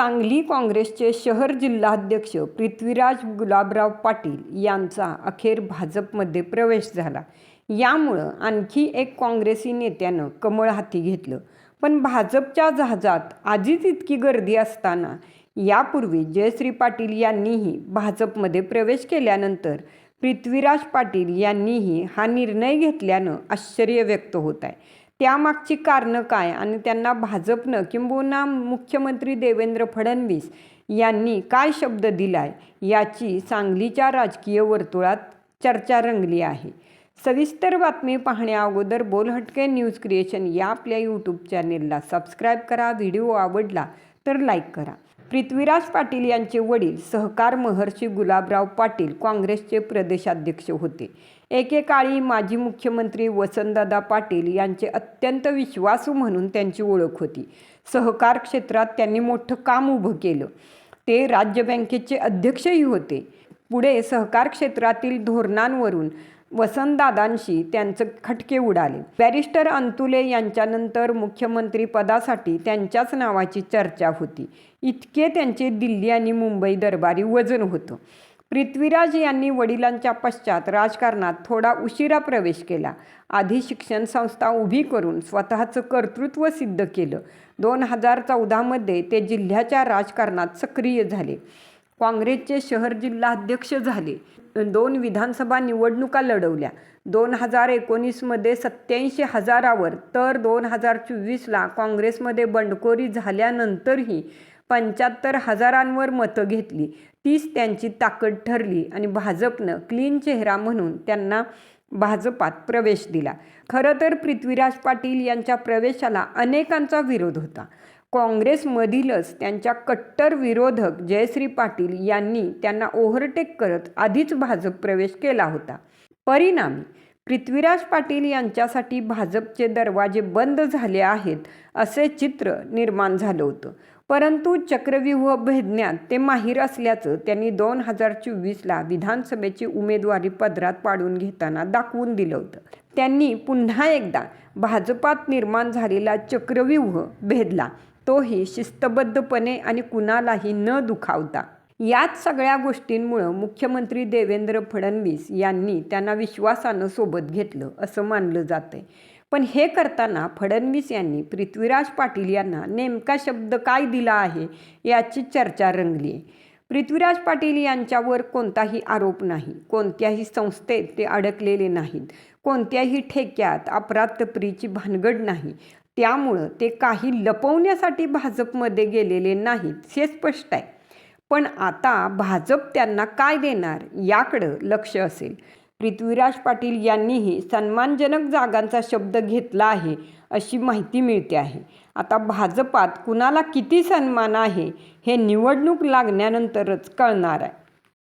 सांगली काँग्रेसचे शहर जिल्हाध्यक्ष पृथ्वीराज गुलाबराव पाटील यांचा अखेर भाजपमध्ये प्रवेश झाला. यामुळं आणखी एक काँग्रेसी नेत्यानं कमळ हाती घेतलं. पण भाजपच्या जहाजात आधीच इतकी गर्दी असताना यापूर्वी जयश्री पाटील यांनीही भाजपमध्ये प्रवेश केल्यानंतर पृथ्वीराज पाटील यांनीही हा निर्णय घेतल्यानं आश्चर्य व्यक्त होत आहे. त्यामागची कारणं काय? आणि त्यांना भाजपनं किंबहुना मुख्यमंत्री देवेंद्र फडणवीस यांनी काय शब्द दिलाय याची सांगलीच्या राजकीय वर्तुळात चर्चा रंगली आहे. सविस्तर बातमी पाहण्याअगोदर बोलहटके न्यूज क्रिएशन या आपल्या यूट्यूब चॅनेलला सबस्क्राईब करा. व्हिडिओ आवडला तर लाईक करा. पृथ्वीराज पाटील यांचे वडील सहकार महर्षी गुलाबराव पाटील काँग्रेसचे प्रदेशाध्यक्ष होते. एकेकाळी माजी मुख्यमंत्री वसंतदादा पाटील यांचे अत्यंत विश्वासू म्हणून त्यांची ओळख होती. सहकार क्षेत्रात त्यांनी मोठं काम उभं केलं. ते राज्य बँकेचे अध्यक्षही होते. पुढे सहकार क्षेत्रातील धोरणांवरून वसंतदादांशी त्यांचं खटके उडाले. बॅरिस्टर अंतुले यांच्यानंतर मुख्यमंत्री पदासाठी त्यांच्याच नावाची चर्चा होती. इतके त्यांचे दिल्ली आणि मुंबई दरबारी वजन होतं. पृथ्वीराज यांनी वडिलांच्या पश्चात राजकारणात थोडा उशिरा प्रवेश केला. आधी शिक्षण संस्था उभी करून स्वतःचं कर्तृत्व सिद्ध केलं. दोन हजार चौदामध्ये ते जिल्ह्याच्या राजकारणात सक्रिय झाले. काँग्रेसचे शहर जिल्हाध्यक्ष झाले. दोन विधानसभा निवडणुका लढवल्या. दोन हजार एकोणीसमध्ये सत्याऐंशी हजारावर तर दोन हजार चोवीसला काँग्रेसमध्ये बंडखोरी झाल्यानंतरही पंच्याहत्तर हजारांवर मतं घेतली. तीच त्यांची ताकद ठरली आणि भाजपनं क्लीन चेहरा म्हणून त्यांना भाजपात प्रवेश दिला. खरं तर पृथ्वीराज पाटील यांच्या प्रवेशाला अनेकांचा विरोध होता. काँग्रेसमधीलच त्यांच्या कट्टर विरोधक जयश्री पाटील यांनी त्यांना ओव्हरटेक करत आधीच भाजप प्रवेश केला होता. परिणामी पृथ्वीराज पाटील यांच्यासाठी भाजपचे दरवाजे बंद झाले आहेत असे चित्र निर्माण झालं होतं. परंतु चक्रव्यूह भेदण्यात ते माहीर असल्याचं त्यांनी दोन हजार चोवीसला विधानसभेची उमेदवारी पदरात पाडून घेताना दाखवून दिलं होतं. त्यांनी पुन्हा एकदा भाजपात निर्माण झालेला चक्रव्यूह भेदला. तोही शिस्तबद्धपणे आणि कुणालाही न दुखावता. याच सगळ्या गोष्टींमुळं मुख्यमंत्री देवेंद्र फडणवीस यांनी त्यांना विश्वासानं सोबत घेतलं असं मानलं जातंय. पण हे करताना फडणवीस यांनी पृथ्वीराज पाटील यांना नेमका शब्द काय दिला आहे याची चर्चा रंगली आहे पृथ्वीराज पाटील यांच्यावर कोणताही आरोप नाही. कोणत्याही संस्थेत ते अडकलेले नाहीत. कोणत्याही ठेक्यात अपराधप्रीची भानगड नाही. त्यामुळं ते काही लपवण्यासाठी भाजपमध्ये गेलेले नाहीत हे स्पष्ट आहे. पण आता भाजप त्यांना काय देणार याकडं लक्ष असेल. पृथ्वीराज पाटील यांनीही सन्मानजनक जागांचा शब्द घेतला आहे अशी माहिती मिळते आहे. आता भाजपात कुणाला किती सन्मान आहे हे निवडणूक लागण्यानंतरच कळणार आहे.